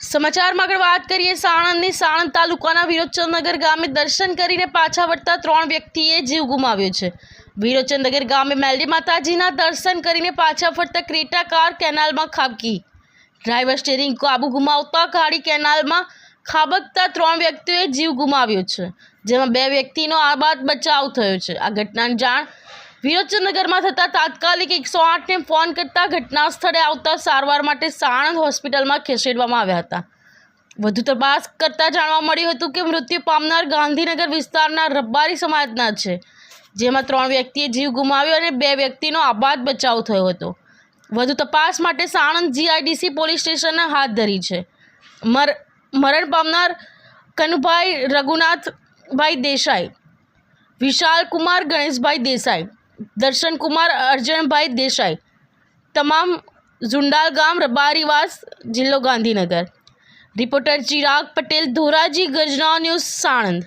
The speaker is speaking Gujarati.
સમાચારમાં આગળ વાત કરીએ, સાણંદની સાણંદ તાલુકાના વિરોચનનગર ગામે દર્શન કરીને પાછા વળતા ત્રણ વ્યક્તિએ જીવ ગુમાવ્યો છે. વિરોચનનગર ગામે મેલડી માતાજીના દર્શન કરીને પાછા ફરતા ક્રેટા કાર કેનાલમાં ખાબકી. ડ્રાઈવર સ્ટેરિંગ કાબુ ગુમાવતા ગાડી કેનાલમાં ખાબકતા ત્રણ વ્યક્તિઓએ જીવ ગુમાવ્યો છે, જેમાં બે વ્યક્તિનો આબાદ બચાવ થયો છે. આ ઘટનાની જાણ વિરોચનનગરમાં થતા તાત્કાલિક એકસો આઠને ફોન કરતાં ઘટના સ્થળે આવતા સારવાર માટે સાણંદ હોસ્પિટલમાં ખસેડવામાં આવ્યા હતા. વધુ તપાસ કરતાં જાણવા મળ્યું હતું કે મૃત્યુ પામનાર ગાંધીનગર વિસ્તારના રબારી સમાજના છે, જેમાં ત્રણ વ્યક્તિએ જીવ ગુમાવ્યો અને બે વ્યક્તિનો આબાદ બચાવ થયો હતો. વધુ તપાસ માટે સાણંદ જીઆઈડીસી પોલીસ સ્ટેશનને હાથ ધરી છે. મર, મરણ પામનાર કનુભાઈ રઘુનાથભાઈ દેસાઈ વિશાલ કુમાર ગણેશભાઈ દેસાઈ દર્શનકુમાર અર્જણભાઈ દેસાઈ, તમામ ઝુંડાલ ગામ, રબારીવાસ, જિલ્લો ગાંધીનગર. રિપોર્ટર ચિરાગ પટેલ, ધોરાજી ગજના ન્યૂઝ, સાણંદ.